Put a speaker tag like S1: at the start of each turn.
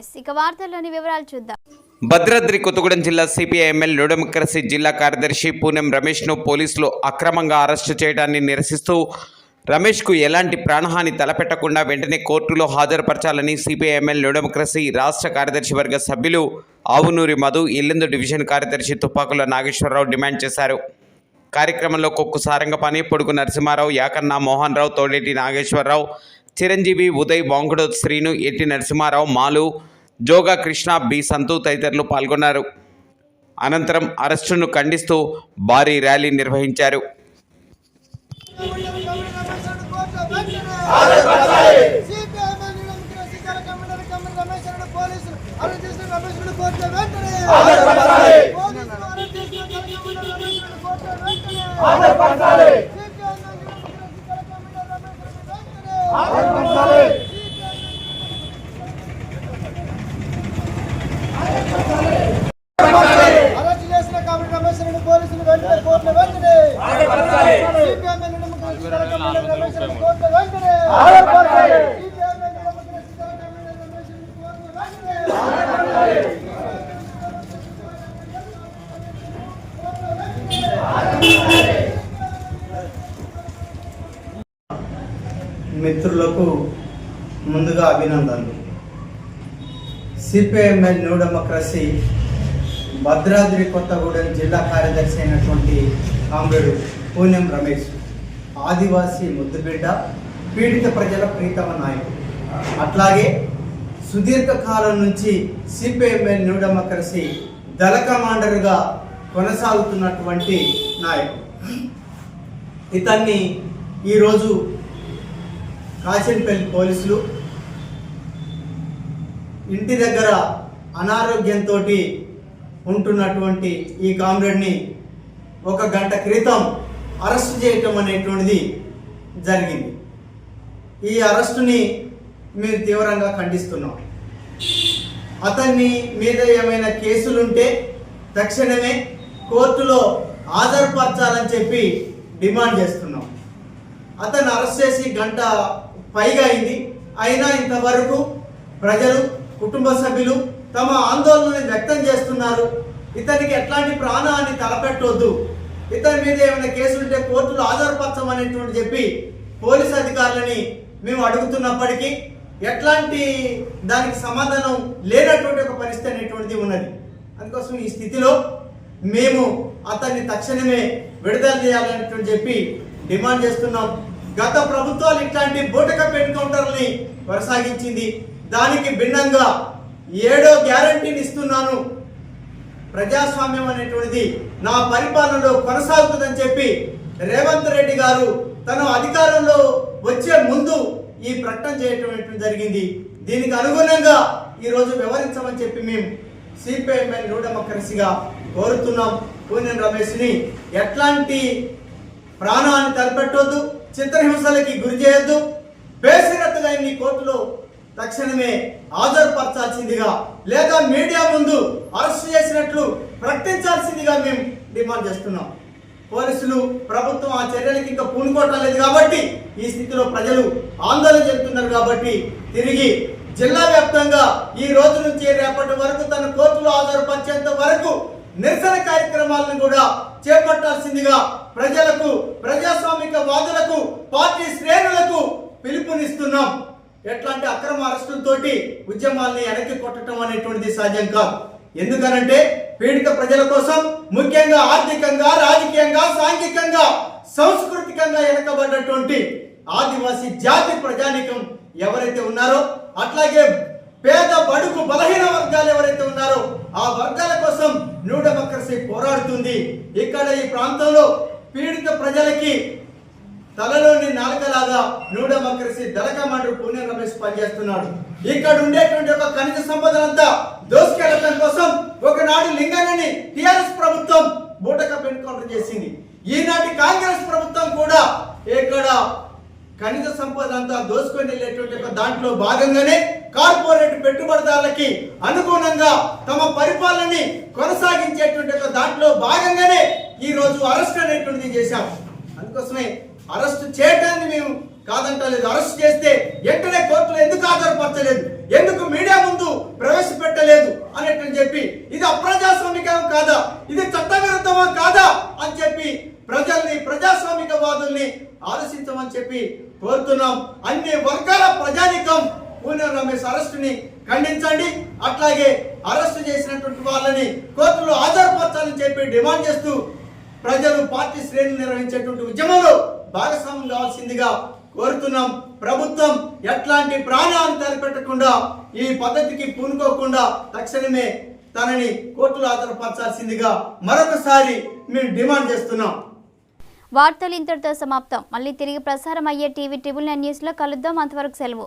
S1: నమస్తే ఇక వార్తల్లోని వివరాలు చూద్దాం.
S2: భద్రాద్రి కొత్తగూడెం జిల్లా సిపిఐ ఎమ్మెల్యే జిల్లా కార్యదర్శి పూనెం రమేష్ను పోలీసులు అక్రమంగా అరెస్టు చేయడాన్ని నిరసిస్తూ రమేష్కు ఎలాంటి ప్రాణహాని తలపెట్టకుండా వెంటనే కోర్టులో హాజరుపరచాలని సిపిఐ ఎమ్మెల్యే రాష్ట్ర కార్యదర్శి వర్గ సభ్యులు ఆవునూరి మధు ఇల్లెందు డివిజన్ కార్యదర్శి తుపాకుల నాగేశ్వరరావు డిమాండ్ చేశారు. కార్యక్రమంలో కొక్కు సారంగపాణి పొడుగు నరసింహారావు యాకన్న మోహన్ రావు తోడేటి నాగేశ్వరరావు చిరంజీవి ఉదయ్ వాంకుడు శ్రీను ఎట్టి నరసింహారావు మాలు జోగా కృష్ణ బి. సంతు తదితరులు పాల్గొన్నారు. అనంతరం అరెస్టును ఖండిస్తూ భారీ ర్యాలీ నిర్వహించారు.
S3: ఆంధ్రప్రదేశ్ చేసిన కమిటీ రమేశ్వరుని పోలీసులు వెంటనే కోర్టులో వెంటనే సిపిఎం ఎన్నికల ముఖ్య కమిటీ రమేశ్వరుని కోర్టులో వెంటనే సిపిఎం ఎన్నికల ముఖ్య కమిటీ రమేశ్వరుని కోర్టులో వెంటనే
S4: మిత్రులకు ముందుగా అభినందనలు. CPIML new democracy Bhadradri Kothagudem జిల్లా కార్యదర్శి అయినటువంటి కామ్రేడు పూణెం రమేష్ ఆదివాసీ ముద్దుబిడ్డ పీడిత ప్రజల ప్రీతమ నాయకుడు. అట్లాగే సుదీర్ఘకాలం నుంచి సిపిఎంఎల్ న్యూ డెమోక్రసీ దళ కమాండర్గా కొనసాగుతున్నటువంటి నాయకుడు. ఇతన్ని ఈరోజు కాశీపల్లి పోలీసులు ఇంటి దగ్గర అనారోగ్యంతో ఉంటున్నటువంటి ఈ కామ్రేడ్ని ఒక గంట క్రితం అరెస్ట్ చేయటం అనేటువంటిది జరిగింది. ఈ అరెస్టుని మేము తీవ్రంగా ఖండిస్తున్నాం. అతన్ని మీద ఏమైనా కేసులుంటే తక్షణమే కోర్టులో హాజరుపరచాలని చెప్పి డిమాండ్ చేస్తున్నాం. అతను అరెస్ట్ చేసి గంట పైగా అయింది. అయినా ఇంతవరకు ప్రజలు కుటుంబ సభ్యులు తమ ఆందోళనని వ్యక్తం చేస్తున్నారు. ఇతనికి ఎట్లాంటి ప్రాణాన్ని తలపెట్టొద్దు. ఇతని మీద ఏమైనా కేసులుంటే కోర్టులో హాజరుపరచమనేటువంటి చెప్పి పోలీస్ అధికారులని మేము అడుగుతున్నప్పటికీ ఎట్లాంటి దానికి సమాధానం లేనటువంటి ఒక పరిస్థితి అనేటువంటిది ఉన్నది. అందుకోసం ఈ స్థితిలో మేము అతన్ని తక్షణమే విడుదల చేయాలనేటువంటి చెప్పి డిమాండ్ చేస్తున్నాం. గత ప్రభుత్వాలు ఇట్లాంటి బూటకప్ ఎన్కౌంటర్ని కొనసాగించింది. దానికి భిన్నంగా ఏడో గ్యారంటీని ఇస్తున్నాను. ప్రజాస్వామ్యం అనేటువంటిది నా పరిపాలనలో కొనసాగుతుందని చెప్పి రేవంత్ రెడ్డి గారు తను అధికారంలో వచ్చే ముందు ఈ ప్రకటన చేయటం జరిగింది? దీనికి అనుగుణంగా ఈరోజు వివరించమని చెప్పి మేము సిపిఐఎంఎల్ న్యూ డెమోక్రసీగా కోరుతున్నాం. పూనెం రమేష్ని ఎట్లాంటి ప్రాణాన్ని తలపెట్టొద్దు చిత్రహింసలకి గురి చేయొద్దు బేసిరత్తుగా ఇన్ని కోర్టులో తక్షణమే హాజరుపరచాల్సిందిగా లేదా మీడియా ముందు అరెస్ట్ చేసినట్లు ప్రకటించాల్సిందిగా మేము డిమాండ్ చేస్తున్నాం. పోలీసులు ప్రభుత్వం ఆ చర్యలకి ఇంకా పూనుకోవటం లేదు కాబట్టి ఈ స్థితిలో ప్రజలు ఆందోళన చెందుతున్నారు కాబట్టి తిరిగి జిల్లా వ్యాప్తంగా ఈ రోజు నుంచి రేపటి వరకు తన కోర్టులో హాజరుపరిచేంత వరకు నిరసన కార్యక్రమాలను కూడా చేపట్టాల్సిందిగా ప్రజలకు ప్రజాస్వామిక వాదులకు పార్టీ శ్రేణులకు పిలుపునిస్తున్నాం. ఎట్లాంటి అక్రమ అరెస్టులతోటి ఉద్యమాల్ని వెనక్కి కొట్టడం అనేటువంటిది సాధ్యం కాదు. ఎందుకనంటే పీడిత ప్రజల కోసం ముఖ్యంగా ఆర్థికంగా రాజకీయంగా సాంఘికంగా సాంస్కృతికంగా వెనకబడ్డటువంటి ఆదివాసీ జాతి ప్రజానికం ఎవరైతే ఉన్నారో అట్లాగే పేద బడుగు బలహీన వర్గాలు ఎవరైతే ఉన్నారో ఆ వర్గాల కోసం న్యూ డెమోక్రసీ పోరాడుతుంది. ఇక్కడ ఈ ప్రాంతంలో పీడిత ప్రజలకి తలలోని నాలుకలాగా నూడ మకరిసి దళకమాండరు పుణ్యం రమేష్ పనిచేస్తున్నాడు. ఇక్కడ ఉండేటువంటి ఒక ఖనిజ సంపదనంతా దోసుకెళ్ళడం కోసం ఒకనాడు లింగనని టిఆర్ఎస్ ప్రభుత్వం బూటక ఎన్కౌంటర్ చేసింది. ఈనాటి కాంగ్రెస్ ప్రభుత్వం కూడా ఇక్కడ ఖనిజ సంపద అంతా దోసుకొని వెళ్ళేటువంటి ఒక దాంట్లో భాగంగానే కార్పొరేట్ పెట్టుబడిదారులకి అనుగుణంగా తమ పరిపాలనని కొనసాగించేటువంటి ఒక దాంట్లో భాగంగానే ఈ రోజు అరెస్ట్ అనేటువంటిది చేశాం. అందుకోసమే అరెస్ట్ చేయటాన్ని మేము కాదంటలేదు. అరెస్ట్ చేస్తే వెంటనే కోర్టులో ఎందుకు ఆధారపరచలేదు ఎందుకు మీడియా ముందు ప్రవేశపెట్టలేదు? అనేట్టు చెప్పి ఇది అప్రజాస్వామికం కాదా? ఇది చట్టవిరుద్ధమా కాదా? అని చెప్పి ప్రజల్ని ప్రజాస్వామికవాదుల్ని ఆలోచించమని చెప్పి కోరుతున్నాం. అన్ని వర్గాల ప్రజానికం పూనం రమేష్ అరెస్టుని ఖండించండి. అట్లాగే అరెస్టు చేసినటువంటి వాళ్ళని కోర్టులో హాజరుపరచాలని చెప్పి డిమాండ్ చేస్తూ ప్రజలు పార్టీ శ్రేణులు నిర్వహించేటువంటి ఉద్యమంలో భాగస్వామ్యం కావాల్సిందిగా కోరుతున్నాం. ప్రభుత్వం ఎట్లాంటి ప్రాణాలను తలపెట్టకుండా ఈ పద్ధతికి పూనుకోకుండా తక్షణమే తనని కోర్టులో ఆధారపరచాల్సిందిగా మరొకసారి మేము డిమాండ్ చేస్తున్నాం.
S1: వార్తలు ఇంతటితో సమాప్తం. మళ్ళీ తిరిగి ప్రసారం అయ్యే టీవీ ట్రిబుల్ నైన్ న్యూస్లో కలుద్దాం. అంతవరకు సెలవు.